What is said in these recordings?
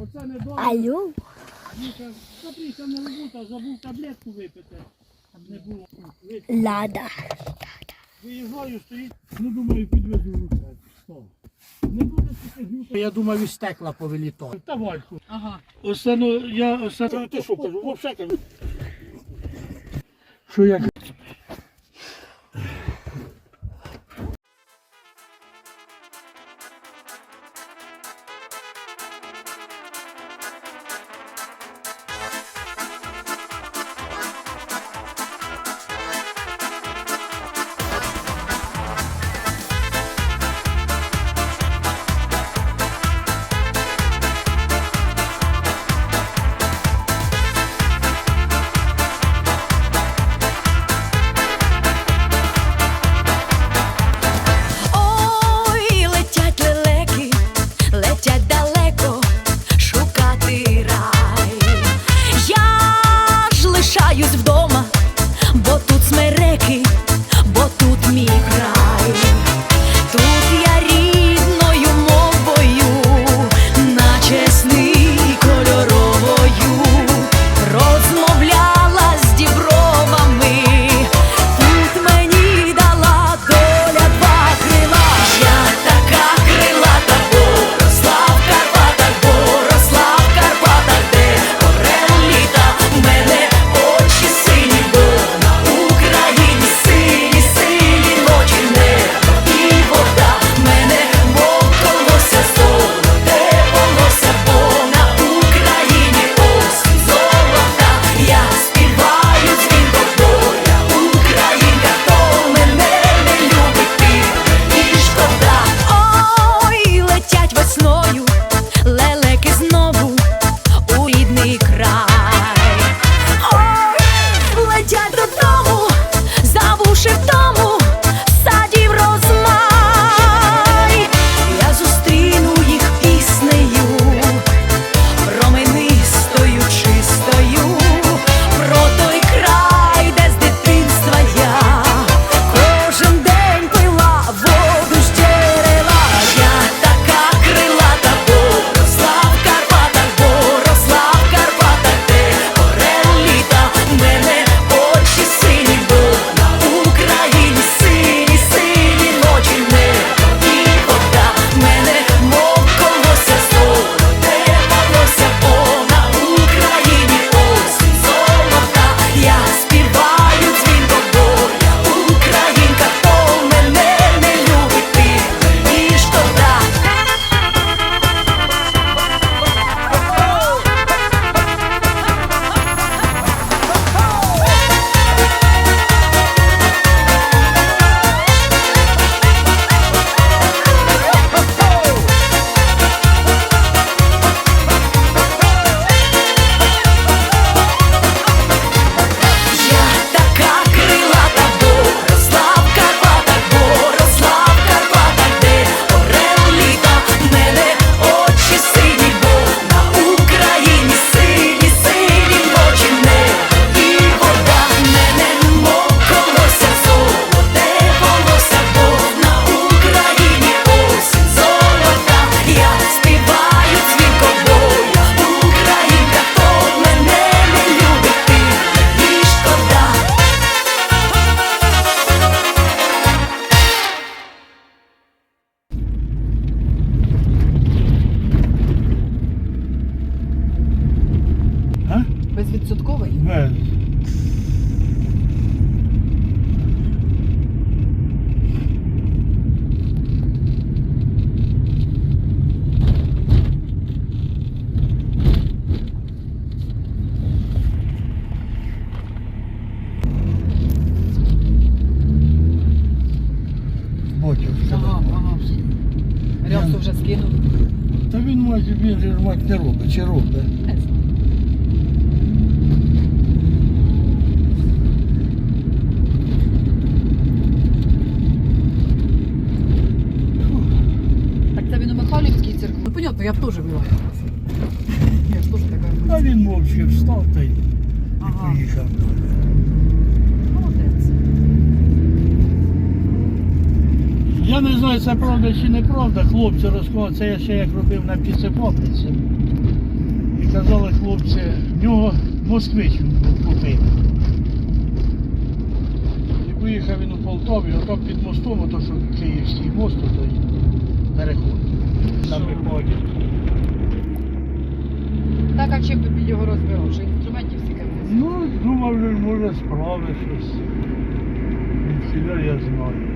Оце не добре. Алло. Міша, капріся не робота, забув таблетку випити. Не було. Лада. Виїжджаю, стоїть, ну думаю, підвезу. Не буде гнути. Я думаю, і стекла повилітати. Та вальку. Ага. Оце, ну, я, оце... Ти що кажу, взагалі кажу. Що я Ремонт не робить, чи робить? Так це він у Михайлівській. Ну, понятно, я тоже была. Я ж теж. А він мовчки встав та й ага. поїхав. Я не знаю, це правда чи неправда. Хлопці розказували, це я ще як робив на піцепопниці. І казали хлопці, в нього москвич він купив. І поїхав він у Полтаві, отам під мостом, ото що Київський мост, той переход. На виході. Так, а чим тобі його розбирав? Що інструментів всі. Ну, думав, що може справи щось. Від я знаю.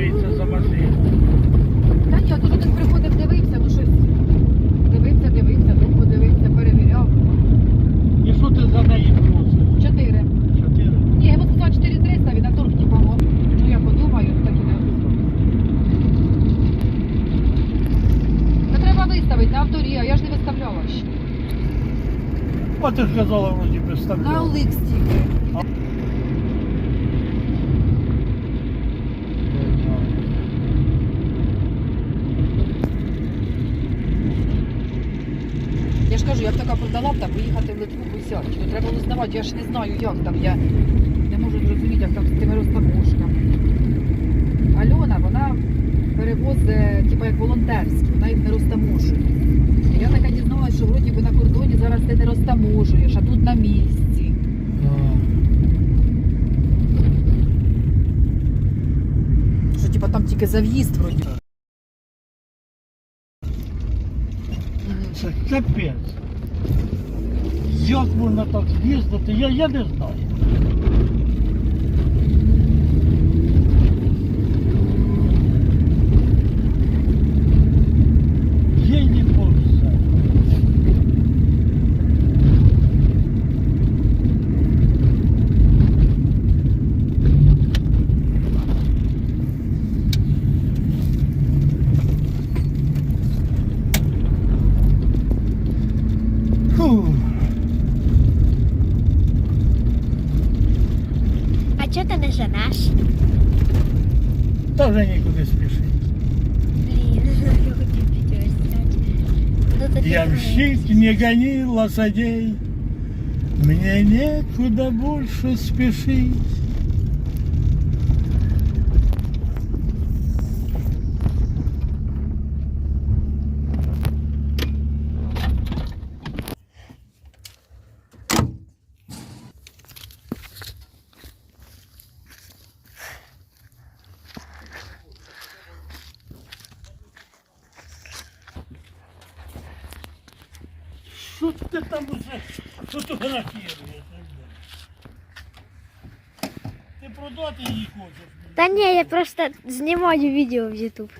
не за машину. Та ні, тут один приходив, дивився, ну щось. Дивився, дивився, тут подивився, перевіряв. І що ти за неї просиш? Чотири. Чотири. Ні, я йому сказала 4300, він на торг типа мов. Ну я подумаю, так і не. Та треба виставити на авторі, а я ж не виставляла ще. А ти ж казала, вроді би На ставляла. Олик стільки. Я ж кажу, я б така продала б та поїхати в Литву взяти. То треба узнавати, я ж не знаю, як там. Я не можу зрозуміти, як там з тими розтаможками. Альона, вона перевозить, типу, як волонтерські, вона їх не розтаможує. Я така дізналася, що вроді би на кордоні зараз ти не розтаможуєш, а тут на місці. Що типу там тільки за в'їзд вроді. Мгм. Це капець. Як можна так з'їздити, я, я не знаю. чого ти не женеш? Та вже нікуди спішить. Блін, я хотів відео зняти. Ну, тоді Ямщик, не гони лошадей, Мне некуда больше спешить. Що ти там уже фотографіруєш? Ти продати її хочеш? Та ні, я просто знімаю відео в YouTube.